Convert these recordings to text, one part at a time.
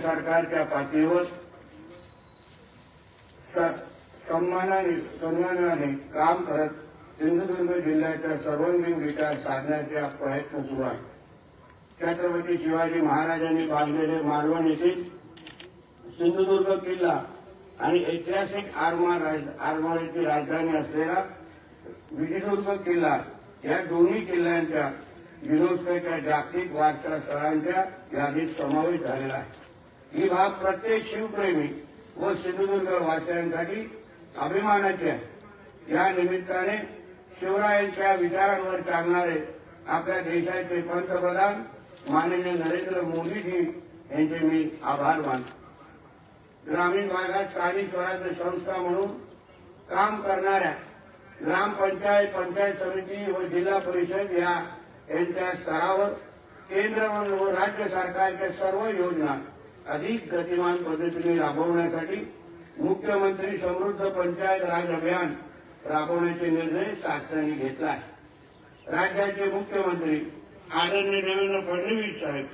सरकारच्या पातळीवर सन्मानाने सन्मानाने काम करत सिंधुदुर्ग जिल्ह्याचा सर्वांगीण विकास साधण्याचा प्रयत्न सुरू आहे. छत्रपती शिवाजी महाराजांनी बांधलेले मालवण येथील सिंधुदुर्ग किल्ला आणि ऐतिहासिक आरमार राज- राजधानी असलेला विजयदुर्ग किल्ला या दोन्ही किल्ल्यांच्या युनेस्कोच्या जागतिक वारसा स्थळांच्या यादीत समावेश झालेला आहे. ही भाग प्रत्येक शिवप्रेमी व सिंधुदुर्ग वासियांसाठी अभिमानाची आहे. या निमित्ताने शिवरायांच्या विचारांवर चालणारे आपल्या देशाचे पंतप्रधान माननीय नरेंद्र मोदीजी यांचे मी आभार मानतो. ग्रामीण भागात स्थानिक स्वराज्य संस्था म्हणून काम करणाऱ्या ग्रामपंचायत पंचायत समिती व जिल्हा परिषद या यांच्या स्तरावर केंद्र व राज्य सरकारच्या सर्व योजना अधिक गतिमान पद्धतीने राबवण्यासाठी मुख्यमंत्री समृद्ध पंचायत राज अभियान राबवण्याचे निर्णय शासनाने घेतला आहे राज्याचे मुख्यमंत्री आदरणीय देवेंद्र फडणवीस साहेब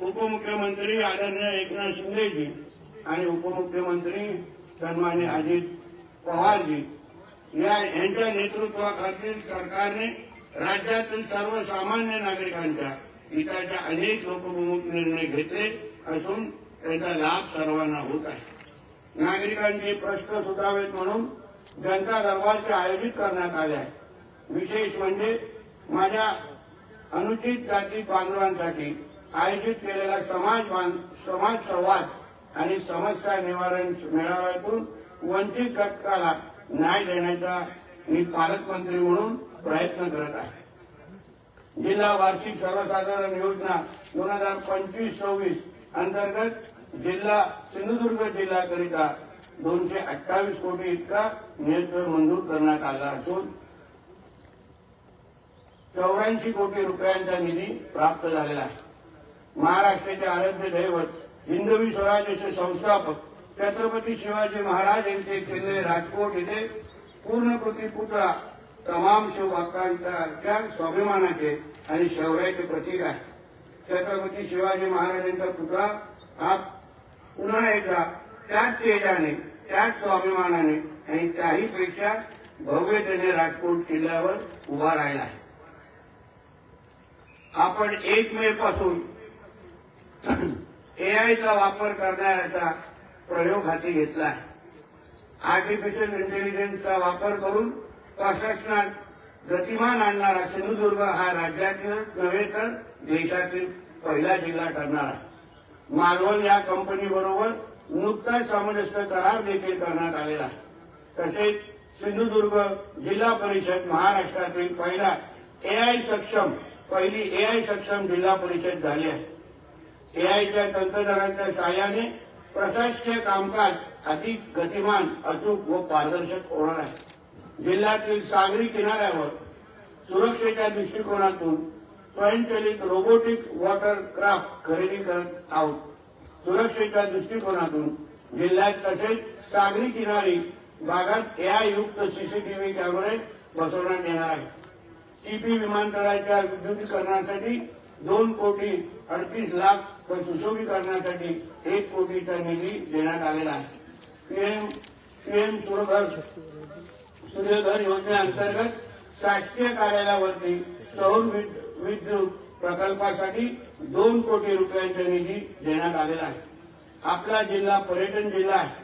उपमुख्यमंत्री आदरणीय एकनाथ शिंदेजी आणि उपमुख्यमंत्री सन्मान्य अजित पवारजी या यांच्या नेतृत्वाखालील सरकारने राज्यातील सर्वसामान्य नागरिकांच्या हिताच्या अनेक लोकप्रमुख निर्णय घेतले. असून त्याचा लाभ सर्वांना होत आहे. नागरिकांचे प्रश्न सुटावेत म्हणून जनता दरबारचे आयोजित करण्यात आले आहे. विशेष म्हणजे माझ्या अनुचित जाती बांधवांसाठी आयोजित केलेला समाज बांध समाज संवाद आणि समस्या निवारण मेळाव्यातून वंचित घटकाला न्याय देण्याचा मी पालकमंत्री म्हणून प्रयत्न करत आहे. जिल्हा वार्षिक सर्वसाधारण योजना दोन हजार पंचवीस सव्वीस अंतर्गत जिल्हा सिंधुदुर्ग जिल्ह्याकरिता दोनशे अठ्ठावीस कोटी इतका निधी मंजूर करण्यात आला असून चौऱ्याऐंशी कोटी रुपयांचा निधी प्राप्त झालेला आहे. महाराष्ट्राचे आराध्य दैवत हिंदवी स्वराज्याचे संस्थापक छत्रपती शिवाजी महाराज यांचे किल्ले राजकोट येथे पूर्णकृती पुतळा तमाम शिवभक्तांच्या स्वाभिमानाचे आणि शौर्याचे प्रतीक आहे. छत्रपती शिवाजी महाराजांचा पुतळा हा पुन्हा एकदा त्याच तेजाने त्याच स्वाभिमानाने आणि त्याही पेक्षा भव्यतेने राजकोट किल्ल्यावर उभा राहिला आहे. आपण एक मे पासून एआयचा वापर करण्याचा प्रयोग हाती घेतला आहे. आर्टिफिशियल इंटेलिजन्सचा वापर करून प्रशासनात गतिमान आणणारा सिंधुदुर्ग हा राज्यातील नव्हे तर देशातील पहिला जिल्हा ठरणार आहे. मालवण या कंपनीबरोबर नुकताच सामंजस्य करार देखील करण्यात आलेला आहे. तसेच सिंधुदुर्ग जिल्हा परिषद महाराष्ट्रातील पहिला एआय सक्षम पहिली एआय सक्षम जिल्हा परिषद झाली आहे. एआयच्या तंत्रज्ञानाच्या सहाय्याने प्रशासकीय कामकाज अधिक गतिमान अचूक व पारदर्शक होणार आहे. जिल्ह्यातील सागरी किनाऱ्यावर सुरक्षेच्या दृष्टिकोनातून स्वयंचलित रोबोटिक वॉटर क्राफ्ट खरेदी करत आहोत सुरक्षेच्या दृष्टिकोनातून जिल्ह्यात तसेच सागरी किनारी भागात एआय युक्त सीसीटीव्ही कॅमेरे बसवण्यात येणार आहेत टीपी विमानतळाच्या विद्युतीकरणासाठी दोन कोटी अडतीस लाख तर सुशोभीकरणासाठी एक कोटीचा निधी देण्यात आलेला आहे. पीएम पीएम सूर्यघर सूर्यघर योजनेअंतर्गत शासकीय कार्यालयावरती सौर वीज प्रकल्पासाठी दोन कोटी रुपयांचा निधी देण्यात आलेला आहे. आपला जिल्हा पर्यटन जिल्हा आहे.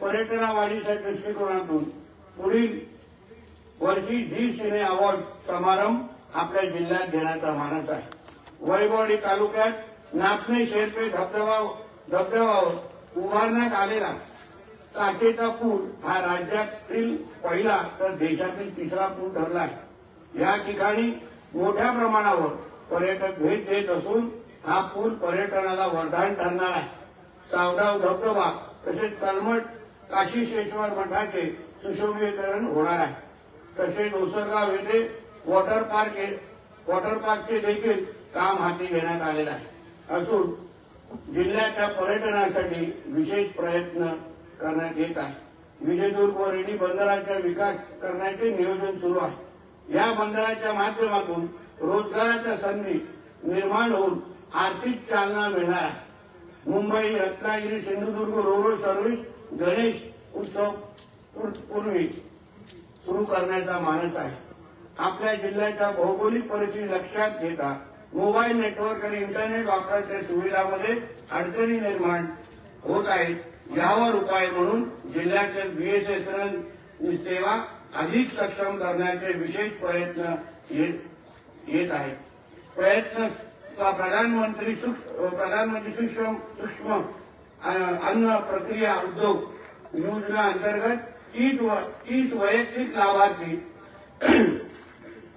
पर्यटनावाढीच्या दृष्टिकोनातून पुढील वर्षी झी सिने अवॉर्ड समारंभ आपल्या जिल्ह्यात घेण्याचा मानस आहे. वैभवडी तालुक्यात नाचणे शेरपे धबधबा धबधब्यावर उभारण्यात आलेला काचेचा पूल हा राज्यातील पहिला तर देशातील तिसरा पूल ठरला आहे. या ठिकाणी मोठ्या प्रमाणावर पर्यटक भेट देत असून हा पूल पर्यटनाला वरदान ठरणार आहे. सावडाव धबधबा तसेच कलमठ काशीशेश्वर मठाचे सुशोभीकरण होणार आहे. तसेच ओसरगाव येथे वॉटर पार्क वॉटर पार्कचे देखील काम हाती घेण्यात आलेलं आहे. असून जिल्ह्याच्या पर्यटनासाठी विशेष प्रयत्न करण्यात येत आहे. विजयदुर्ग व रेडी बंदराचा विकास करण्याचे नियोजन सुरू आहे. या बंदराच्या माध्यमातून रोजगाराच्या संधी निर्माण होऊन आर्थिक चालना मिळणार आहे. मुंबई रत्नागिरी सिंधुदुर्ग रोरो सर्व्हिस गणेश उत्सव पूर्वी सुरू करण्याचा मानस आहे. आपल्या जिल्ह्याच्या भौगोलिक परिस्थिती लक्षात घेता मोबाईल नेटवर्क आणि इंटरनेट वापराच्या सुविधामध्ये अडचणी निर्माण होत आहेत. यावर उपाय म्हणून जिल्ह्यातील बीएसएनएल सेवा अधिक सक्षम करण्याचे विशेष प्रयत्न येत येत आहेत. प्रयत्न प्रधानमंत्री प्रधानमंत्री सूक्ष्म सूक्ष्म अन्न प्रक्रिया उद्योग योजना अंतर्गत तीस व- तीस वैयक्तिक लाभार्थी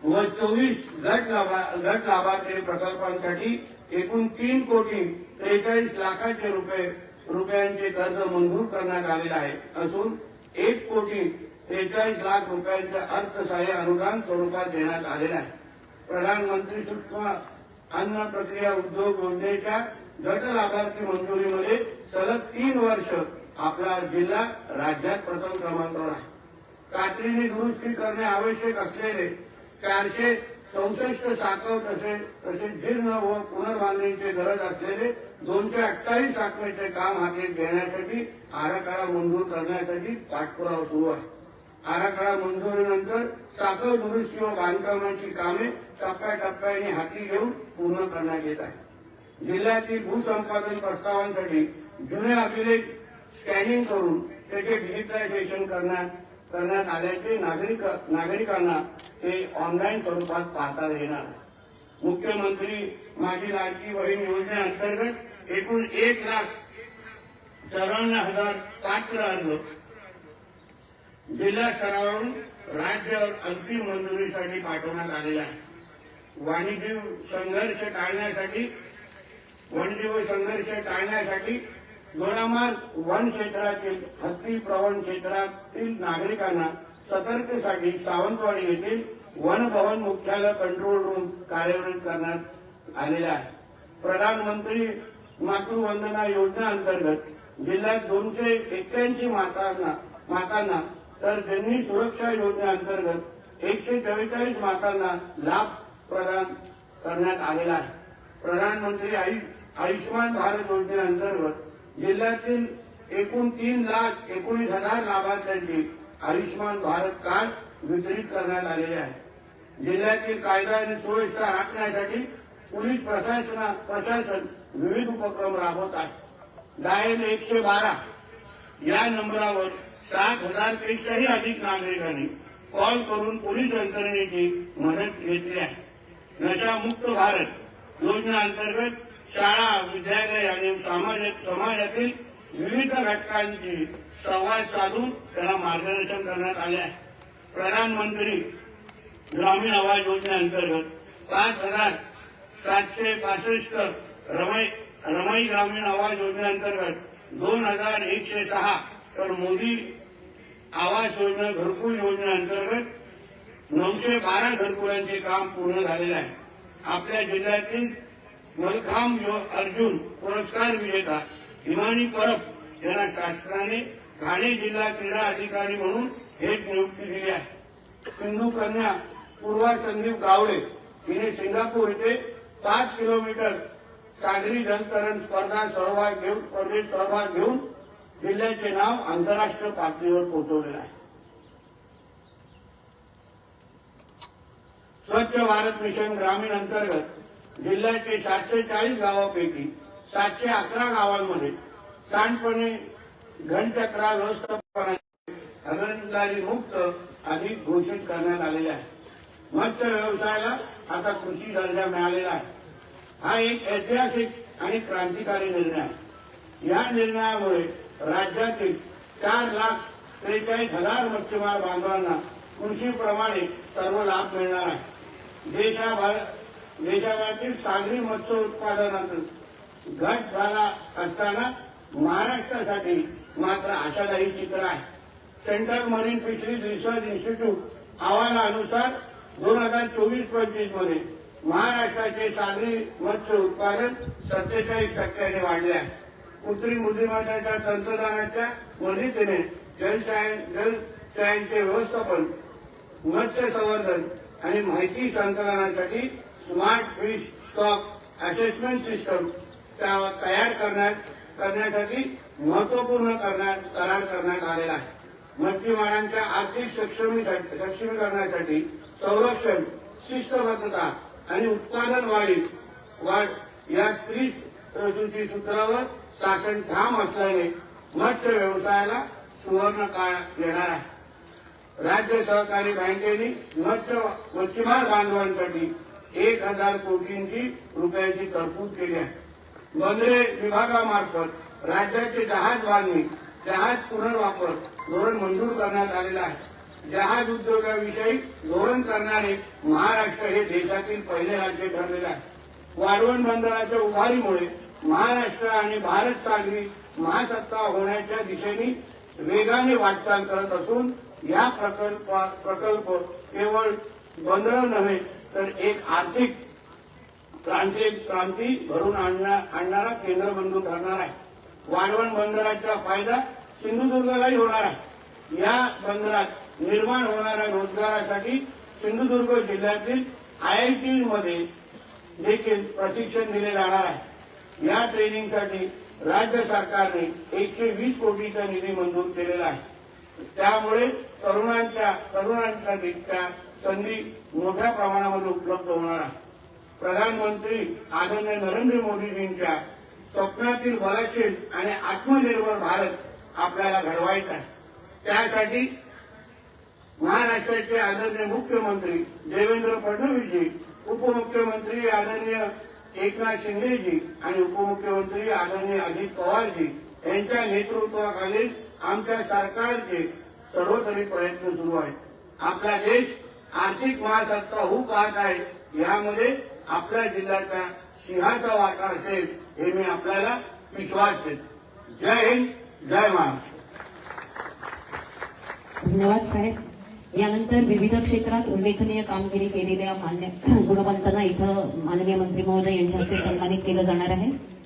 व चोवीस गट लाभा- गट लाभार्थी प्रकल्पांसाठी एकूण तीन कोटी त्रेचाळीस लाखाचे रुपये रुपयांचे कर्ज मंजूर करण्यात आलेले आहे. असून एक कोटी त्रेचाळीस लाख रुपयांचे अर्थसहाय्य अनुदान स्वरूपात देण्यात आलेले आहे. प्रधानमंत्री सूक्ष्म अन्न प्रक्रिया उद्योग योजनेच्या गट लाभार्थी मंजुरीमध्ये सलग तीन वर्ष आपला जिल्हा राज्यात प्रथम क्रमांकावर आहे. कात्रीने दुरुस्ती करणे आवश्यक असलेले चारशे चौसष्ट साखव तसेच तसेच जीर्ण व पुनर्बांधणीची गरज असलेले दोनशे अठ्ठावीस साखरेचे काम हाती घेण्यासाठी आराखडा मंजूर करण्यासाठी पाठपुरावा सुरू आहे. आराखडा मंजुरीनंतर साखर दुरुस्ती व बांधकामांची कामे टप्प्याटप्प्याने हाती घेऊन पूर्ण करण्यात येत आहे जिल्ह्यातील भूसंपादन प्रस्तावांसाठी जुने अभिलेख स्कॅनिंग करून त्याचे डिजिटलायझेशन करण्यात करण्यात आल्याचे नागरिक नागरिकांना ते ऑनलाईन स्वरूपात पाहता येणार मुख्यमंत्री माझी लाडकी बहीण योजनेअंतर्गत एकूण एक लाख चौऱ्याण्णव हजार पात्र अर्ज जिल्हा स्तरावरून राज्य अंतिम मंजुरीसाठी पाठवण्यात आलेला आहे. वाणिज्य संघर्ष टाळण्यासाठी वन्यजीव संघर्ष टाळण्यासाठी जोरामार वन क्षेत्रातील हत्ती प्रवण क्षेत्रातील नागरिकांना सतर्कतेसाठी सावंतवाडी येथील वन भवन मुख्यालय कंट्रोल रूम कार्यान्वित करण्यात आलेले आहे. प्रधानमंत्री मातृवंदना योजनेअंतर्गत जिल्ह्यात दोनशे एक्क्याऐंशी मातांना मातांना तर जननी सुरक्षा योजनेअंतर्गत एकशे चव्वेचाळीस मातांना लाभ प्रदान करण्यात आलेला आहे. प्रधानमंत्री आयुष्यमान भारत योजनेअंतर्गत जिल्ह्यातील एकूण तीन लाख एकोणीस हजार लाभार्थ्यांची आयुष्यमान भारत कार्ड वितरित करण्यात आलेले आहे. जिल्ह्यातील कायदा आणि सुव्यवस्था राखण्यासाठी पोलीस प्रशासना प्रशासन विविध उपक्रम राबवत आहे. डायल एकशे बारा या नंबरावर सात हजारपेक्षाही अधिक नागरिकांनी कॉल करून पोलीस यंत्रणेची मदत घेतली आहे. नशामुक्त भारत योजना अंतर्गत शाळा विद्यालय आणि सामाजिक समाजातील विविध घटकांची संवाद साधून त्यांना मार्गदर्शन करण्यात आले आहे. प्रधानमंत्री ग्रामीण आवास योजनेअंतर्गत पाच हजार सातशे पासष्ट रमाई रमाई ग्रामीण आवास योजनेअंतर्गत दोन हजार एकशे सहा तर मोदी आवास योजना घरकुल योजनेअंतर्गत नऊशे बारा घरकुलांचे काम पूर्ण झालेले आहे. आपल्या जिल्ह्यातील मलखाम अर्जुन पुरस्कार विजेता हिमानी परब यांना शासनाने ठाणे जिल्हा क्रीडा अधिकारी म्हणून थेट नियुक्ती दिली आहे. सिंधू कन्या पूर्वा संदीप गावडे हिने सिंगापूर येथे पाच किलोमीटर सागरी जलतरण स्पर्धा सहभाग घेऊन स्पर्धेत सहभाग घेऊन जिल्ह्याचे नाव आंतरराष्ट्रीय पातळीवर पोहोचवलेलं आहे. स्वच्छ भारत मिशन ग्रामीण अंतर्गत जिल्ह्याचे सातशे चाळीस गावापैकी सातशे अकरा गावांमध्ये सांडपणे घनचक्रा व्यवस्थापनाचे मुक्त अधिक घोषित करण्यात आलेले आहे. मत्स्य व्यवसायाला आता कृषी दर्जा मिळालेला आहे. हा एक ऐतिहासिक आणि क्रांतिकारी निर्णय आहे. या निर्णयामुळे राज्यातील चार लाख त्रेचाळीस हजार मच्छीमार बांधवांना कृषीप्रमाणे सर्व लाभ मिळणार आहे. देशाभरातील सागरी मत्स्य उत्पादनात घट झाला असताना महाराष्ट्रासाठी मात्र आशादायी चित्र आहे. Central marine fisheries research institute अहवालानुसार दोन हजार चोवीस पंचवीसमध्ये महाराष्ट्राचे सागरी मत्स्य उत्पादन सत्तेचाळीस टक्क्याने वाढले आहे. कृत्रिम बुद्धिमत्ताच्या तंत्रज्ञानाच्या मदतीने जलशायन जलशयांचे व्यवस्थापन मत्स्य संवर्धन आणि माहिती संकलनासाठी smart fish stock assessment system तयार करण्यात करण्यासाठी महत्त्वपूर्ण करण्यात करार करण्यात आलेला आहे. मच्छीमारांच्या आर्थिक सक्षमी सक्षमीकरणासाठी संरक्षण शिस्तबद्धता आणि उत्पादन वाढी वाढ या सूत्रावर सूत्रावर शासन ठाम असल्याने मत्स्य व्यवसायाला सुवर्ण काळ येणार आहे. राज्य सहकारी बँकेने मत्स्य मच्छीमार बांधवांसाठी एक हजार कोटींची रुपयाची तरतूद केली आहे. बंदरे विभागामार्फत राज्याचे जहाज बांधणी जहाज पुनर्वापर धोरण मंजूर करण्यात आलेलं आहे. जहाज उद्योगाविषयी धोरण करणारे महाराष्ट्र हे देशातील पहिले राज्य ठरलेले आहे. वाढवण बंदराच्या उभारीमुळे महाराष्ट्र आणि भारत सागरी महासत्ता होण्याच्या दिशेने वेगाने वाटचाल करत असून या प्रकल्प प्रकल्प केवळ बंदर नव्हे तर एक आर्थिक क्रांती क्रांती घडून आणणारा आणणारा केंद्रबिंदू ठरणार आहे. वाढवण बंदराचा फायदा सिंधुदुर्गालाही होणार आहे. या बंदरात निर्माण होणाऱ्या रोजगारासाठी सिंधुदुर्ग जिल्ह्यातील आयआयटीमध्ये देखील प्रशिक्षण दिले जाणार आहे. या ट्रेनिंगसाठी राज्य सरकारने एकशे वीस कोटीचा निधी मंजूर केलेला आहे. त्यामुळे तरुणांच्या तरुणांच्या संधी मोठ्या प्रमाणामध्ये उपलब्ध होणार आहे. प्रधानमंत्री आदरणीय नरेंद्र मोदीजींच्या स्वप्नातील बलशील आणि आत्मनिर्भर भारत आपल्याला घडवायचा आहे. त्यासाठी महाराष्ट्राचे आदरणीय मुख्यमंत्री देवेंद्र फडणवीसजी उपमुख्यमंत्री आदरणीय एकनाथ शिंदेजी आणि उपमुख्यमंत्री आदरणीय अजित पवारजी यांच्या नेतृत्वाखाली आमच्या सरकारचे सर्वतरी प्रयत्न सुरू आहेत. आपला देश आर्थिक महासत्ता होऊ पाहत आहे यामध्ये आपल्या जिल्ह्याचा सिंहाचा वाटा असेल हे मी आपल्याला विश्वास देतो. जय हिंद जय महाराष्ट्र. धन्यवाद साहेब. यानंतर विविध क्षेत्रात उल्लेखनीय कामगिरी केलेल्या मान्य गुणवंतना इथं माननीय मंत्री महोदय यांच्या हस्ते सन्मानित केलं जाणार आहे.